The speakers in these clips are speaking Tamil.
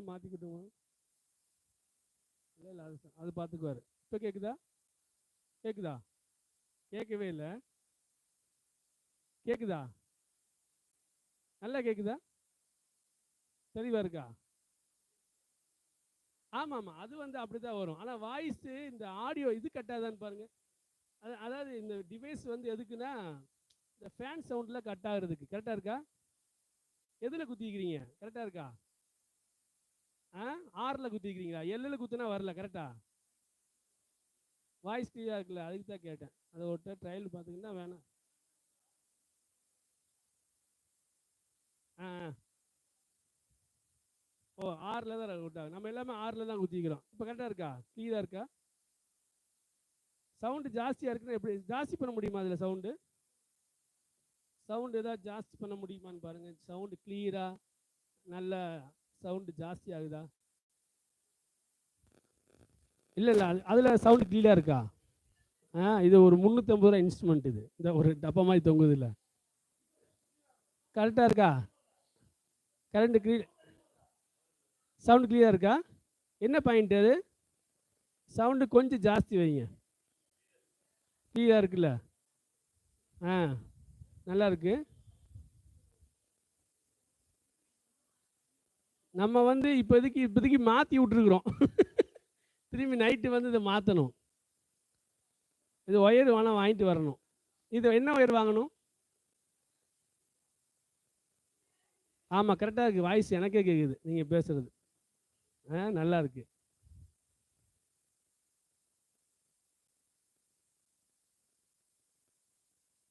கொஞ்சம் மாற்றிக்கிட்டுமா இல்லை இல்லை அது அது பார்த்துக்குவார் இப்போ கேட்குதா கேட்குதா கேட்கவே இல்லை. கேட்குதா நல்லா கேட்குதா தெளிவாக இருக்கா? ஆமாம் ஆமாம் அது வந்து அப்படி தான் வரும். ஆனால் வாய்ஸு இந்த ஆடியோ இது கட்டாதான்னு பாருங்க. அது அதாவது இந்த டிவைஸ் வந்து எதுக்குன்னா இந்த ஃபேன் சவுண்டில் கட் ஆகுறதுக்கு. கரெக்டாக இருக்கா? எதில் குத்திக்கிறீங்க? கரெக்டாக இருக்கா? ஆறில் குத்திக்கிறீங்களா எல்லில் குத்துனா வரல கரெக்டா வாய்ஸ் கிளியாக இருக்குல்ல அதுக்கு தான் கேட்டேன். அதை ஒருத்தர் ட்ரையல் பார்த்துக்கிட்டா வேணாம் ஆ ஆ. ஓ ஆறில் தான் விட்டாங்க நம்ம எல்லாமே ஆறில் தான் குத்திக்கிறோம். இப்போ கரெக்டாக இருக்கா? கிளியராக இருக்கா? சவுண்டு ஜாஸ்தியாக இருக்குன்னா எப்படி? ஜாஸ்தி பண்ண முடியுமா அதில் சவுண்டு சவுண்டு ஏதாவது ஜாஸ்தி பண்ண முடியுமான்னு பாருங்கள் சவுண்டு கிளியராக நல்ல சவுண்டு ஜாஸ்தி ஆகுதா? இல்லை இல்லை அது அதில் சவுண்டு கிளியராக இருக்கா? ஆ இது ஒரு முந்நூற்றம்பது ரூபா இன்ஸ்ட்ருமெண்ட் இது. இந்த ஒரு டப்பா மாதிரி தொங்குது இல்லை கரெக்டாக இருக்கா? கரண்ட்டு கிளீ சவுண்டு கிளியராக இருக்கா? என்ன பாயிண்ட் அது? சவுண்டு கொஞ்சம் ஜாஸ்தி வைங்க. கிளியராக இருக்குல்ல? ஆ நல்லா இருக்குது நம்ம வந்து இப்போதைக்கு இப்போதைக்கு மாற்றி விட்ருக்குறோம் திரும்பி நைட்டு வந்து இதை மாற்றணும் இது ஒயர் வேணால் வாங்கிட்டு வரணும். இது என்ன ஒயர் வாங்கணும்? ஆமாம் கரெக்டாக இருக்குது வாய்ஸ் எனக்கே கேட்குது நீங்கள் பேசுகிறது ஆ நல்லா இருக்கு.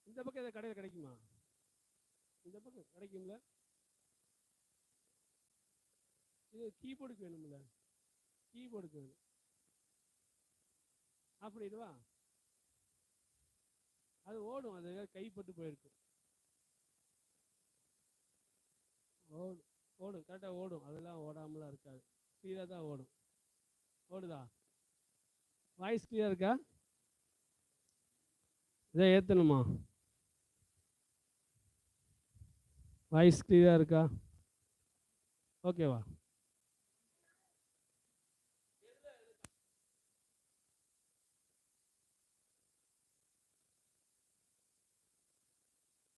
இந்த பக்கம் எதாவது கடையில் கிடைக்குமா? இந்த பக்கம் கிடைக்கும்ல? இது கீபோர்டுக்கு வேணும்ல. கீபோர்டுக்கு வேணும். அப்படிடுவா அது ஓடும். அது கைப்பட்டு போயிருக்கு ஓடும். ஓடும். கரெக்டாக ஓடும். அதெல்லாம் ஓடாமலாம் இருக்காது. கிளியராக தான் ஓடும். ஓடுதா? வாய்ஸ் கிளியராக இருக்கா? இதை ஏற்றணுமா வாய்ஸ் கிளியராக இருக்கா? ஓகேவா